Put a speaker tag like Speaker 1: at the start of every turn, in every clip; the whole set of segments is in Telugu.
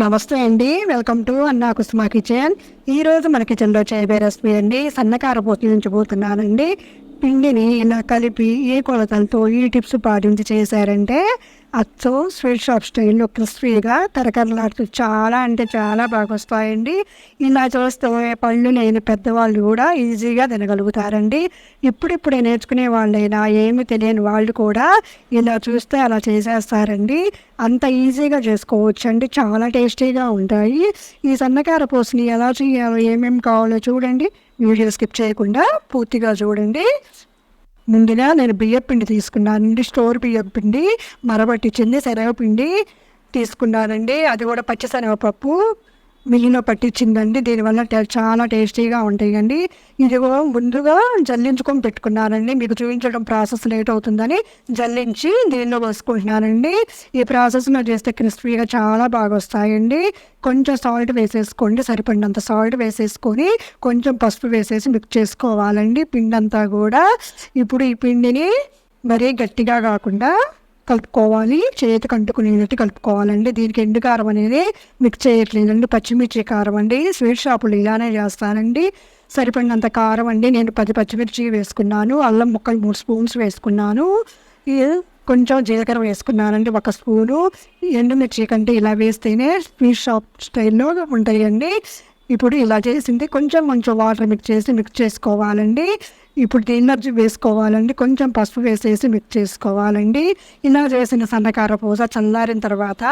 Speaker 1: నమస్తే అండి. వెల్కమ్ టు అన్నా కుసుమ కిచెన్. ఈ రోజు మన కిచెన్లో చేయబోయే రెసిపీ అండి సన్నకార పోటీ నుంచి పోతున్నానండి. పిండిని ఇలా కలిపి ఏ కొలతలతో ఈ టిప్స్ పాటించి చేశారంటే అచ్చో స్వీట్ షాప్ స్టైల్లో క్రిస్పీగా కరకరలాడుతూ చాలా అంటే చాలా బాగా వస్తాయండి. ఇలా చూస్తే పళ్ళు లేని పెద్దవాళ్ళు కూడా ఈజీగా తినగలుగుతారండి. ఇప్పుడిప్పుడే నేర్చుకునే వాళ్ళైనా ఏమి తెలియని వాళ్ళు కూడా ఇలా చూస్తే అలా చేసేస్తారండి. అంత ఈజీగా చేసుకోవచ్చండి. చాలా టేస్టీగా ఉంటాయి. ఈ సన్నకార పోసుని ఎలా చేయాలో ఏమేమి కావాలో చూడండి. వీడియో స్కిప్ చేయకుండా పూర్తిగా చూడండి. ముందుగా నేను బియ్యపిండి తీసుకున్నానండి. స్టోర్ బియ్యం పిండి మరబట్టించింది శనగపిండి తీసుకున్నానండి. అది కూడా పచ్చిశనగపప్పు. మిల్లిలో పట్టించిందండి. దీనివల్ల టే- చాలా టేస్టీగా ఉంటాయండి. ఇది ముందుగా జల్లించుకొని పెట్టుకున్నానండి మీకు చూపించడం ప్రాసెస్ లేట్ అవుతుందని జల్లించి దీనిలో వేసుకుంటున్నానండి ఈ ప్రాసెస్లో చేస్తే క్రిస్పీగా చాలా బాగా వస్తాయండి. కొంచెం సాల్ట్ వేసేసుకోండి. సరిపడినంత సాల్ట్ వేసేసుకొని కొంచెం పసుపు వేసేసి మిక్స్ చేసుకోవాలండి. పిండి అంతా కూడా. ఇప్పుడు ఈ పిండిని మరీ గట్టిగా కాకుండా కలుపుకోవాలి చేతికి అంటుకునేటట్టు కలుపుకోవాలండి. దీనికి ఎండు కారం అనేది మిక్స్ చేయట్లేదండి. పచ్చిమిర్చి కారం అండి స్వీట్ షాపులు ఇలానే చేస్తానండి. సరిపడినంత కారం అండి. నేను పది పచ్చిమిర్చి వేసుకున్నాను అల్లం ముక్కలు మూడు స్పూన్స్ వేసుకున్నాను. కొంచెం జీలకర్ర వేసుకున్నానండి ఒక స్పూను. ఎండుమిర్చి కంటే ఇలా వేస్తేనే స్వీట్ షాప్ స్టైల్లో ఉంటాయండి. ఇప్పుడు ఇలా చేసింది కొంచెం కొంచెం వాటర్ మిక్స్ చేసి మిక్స్ చేసుకోవాలండి. ఇప్పుడు ఎనర్జీ వేసుకోవాలండి. కొంచెం పసుపు వేసేసి మిక్స్ చేసుకోవాలండి. ఇలా చేసిన సన్నకార పూస చల్లారిన తర్వాత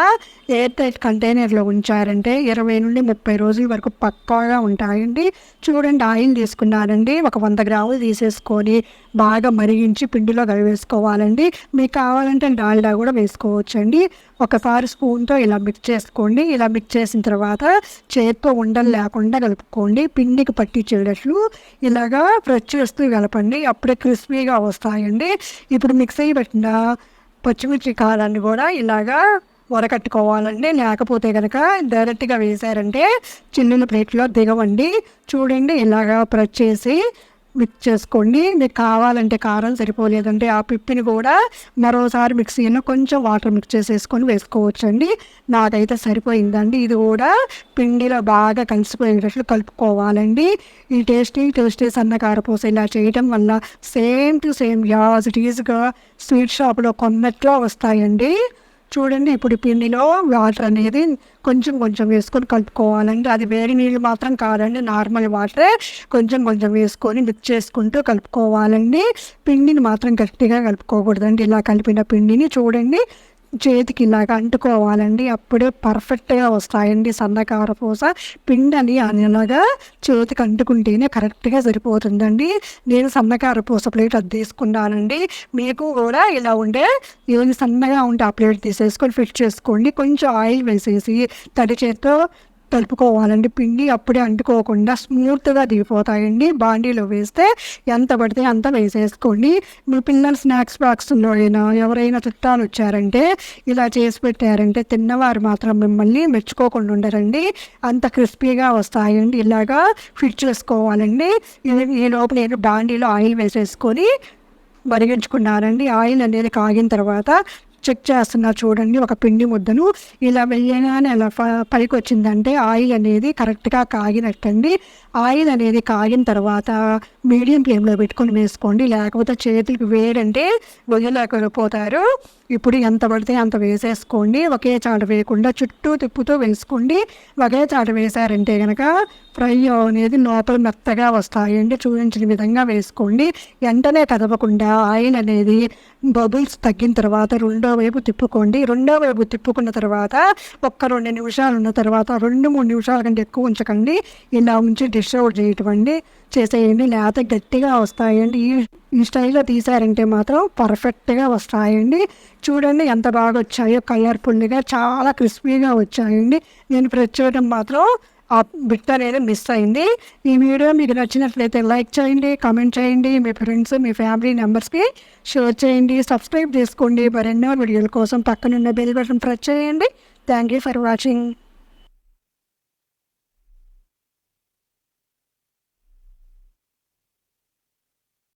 Speaker 1: ఎయిర్ టైట్ కంటైనర్లో ఉంచారంటే ఇరవై నుండి ముప్పై రోజుల వరకు పక్కాగా ఉంటాయండి. చూడండి ఆయిల్ తీసుకున్నానండి ఒక వంద గ్రాములు తీసేసుకొని బాగా మరిగించి పిండిలో వేసుకోవాలండి మీకు కావాలంటే డాల్డా కూడా వేసుకోవచ్చండి. ఒకసారి స్పూన్తో ఇలా మిక్స్ చేసుకోండి. ఇలా మిక్స్ చేసిన తర్వాత చేతితో ఉండలు లేకుండా కలుపుకోండి. పిండికి పట్టించేటట్లు ఇలాగా ప్రెస్ చేస్తూ కలపండి. అప్పుడే క్రిస్పీగా వస్తాయండి. ఇప్పుడు మిక్స్ అయ్యి పెట్టిన పచ్చిమిర్చి కారాన్ని కూడా ఇలాగా వరకట్టుకోవాలండి లేకపోతే కనుక డైరెక్ట్గా వేసారంటే చిన్న ప్లేట్లో దిగవండి. చూడండి ఇలాగా ప్రెస్ చేసి మిక్స్ చేసుకోండి. మీకు కావాలంటే కారం సరిపోలేదంటే ఆ పిప్పిని కూడా మరోసారి మిక్సీలో కొంచెం వాటర్ మిక్స్ చేసేసుకొని వేసుకోవచ్చండి. నాకైతే సరిపోయిందండి. ఇది కూడా పిండిలో బాగా కలిసిపోయేటట్లు కలుపుకోవాలండి. ఈ టేస్టీ టేస్టీ సన్నకార కారపూస ఇలా చేయడం వల్ల same to same as it ఈజ్గా sweet షాప్లో కొన్నట్లో వస్తాయండి. చూడండి ఇప్పుడు పిండిలో వాటర్ అనేది కొంచెం కొంచెం వేసుకొని కలుపుకోవాలండి. అది వేడి నీళ్ళు మాత్రం కాదండి నార్మల్ వాటరే కొంచెం కొంచెం వేసుకొని మిక్స్ చేసుకుంటూ కలుపుకోవాలండి. పిండిని మాత్రం గట్టిగా కలుపుకోకూడదండి. ఇలా కలిపిన పిండిని చూడండి చేతికి ఇలాగ అంటుకోవాలండి. అప్పుడే పర్ఫెక్ట్గా వస్తాయండి సన్నకార పూస పిండి అని చేతికి అంటుకుంటేనే కరెక్ట్గా సరిపోతుందండి. నేను సన్నకార పూస ప్లేట్ అది తీసుకున్నానండి. మీకు కూడా ఇలా ఉండే ఏమైనా సన్నగా ఉంటే ఆ ప్లేట్ తీసేసుకొని ఫిట్ చేసుకోండి. కొంచెం ఆయిల్ వేసేసి తడి చేత్తో కలుపుకోవాలండి. పిండి అప్పుడే అంటుకోకుండా స్మూత్గా దిగిపోతాయండి. బాండీలో వేస్తే ఎంత పడితే అంత వేసేసుకోండి. మీ పిల్లల స్నాక్స్ బాక్స్లో అయినా ఎవరైనా చుట్టాలు వచ్చారంటే ఇలా చేసి పెట్టారంటే తిన్నవారు మాత్రం మిమ్మల్ని మెచ్చుకోకుండా ఉండరండి. అంత క్రిస్పీగా వస్తాయండి. ఇలాగా ఫిట్ చేసుకోవాలండి. ఈ లోపు నేను బాండీలో ఆయిల్ వేసేసుకొని మరిగించుకున్నానండి. ఆయిల్ అనేది కాగిన తర్వాత చెక్ చేస్తున్నా చూడండి ఒక పిండి ముద్దను. ఇలా వెయ్యగానే ఎలా ప- పైకి వచ్చిందంటే ఆయిల్ అనేది కరెక్ట్గా కాగినట్టండి. ఆయిల్ అనేది కాగిన తర్వాత మీడియం ఫ్లేమ్లో పెట్టుకొని వేసుకోండి. లేకపోతే చేతులకు వేడంటే వదిలేకపోతారు ఇప్పుడు ఎంత పడితే అంత వేసేసుకోండి. ఒకే చాట వేయకుండా చుట్టూ తిప్పుతూ వేసుకోండి. ఒకే చాట వేశారంటే కనుక ఫ్రై అనేది లోపల మెత్తగా వస్తాయండి. చూపించిన విధంగా వేసుకోండి. వెంటనే కదపకుండా ఆయిల్ అనేది బబుల్స్ తగ్గిన తర్వాత రెండో వైపు తిప్పుకోండి. రెండో వైపు తిప్పుకున్న తర్వాత ఒక్క రెండు నిమిషాలు ఉన్న తర్వాత రెండు మూడు నిమిషాల కంటే ఎక్కువ ఉంచకండి. ఇలా ఉంచి డిష్ అవుట్ చేసేయండి. లేకపోతే గట్టిగా వస్తాయండి. ఈ ఈ స్టైల్లో తీసారంటే మాత్రం పర్ఫెక్ట్గా వస్తాయండి. చూడండి ఎంత బాగా వచ్చాయో కలర్ఫుల్గా చాలా క్రిస్పీగా వచ్చాయండి. నేను ప్రతి మాత్రం ఆ బిట్ అనేది మిస్ అయింది. ఈ వీడియో మీకు నచ్చినట్లయితే లైక్ చేయండి కామెంట్ చేయండి మీ ఫ్రెండ్స్ మీ ఫ్యామిలీ మెంబర్స్కి షేర్ చేయండి సబ్స్క్రైబ్ చేసుకోండి. మరెన్నో వీడియోల కోసం పక్కనున్న బెల్ బటన్ ప్రెస్ చేయండి. Thank you for watching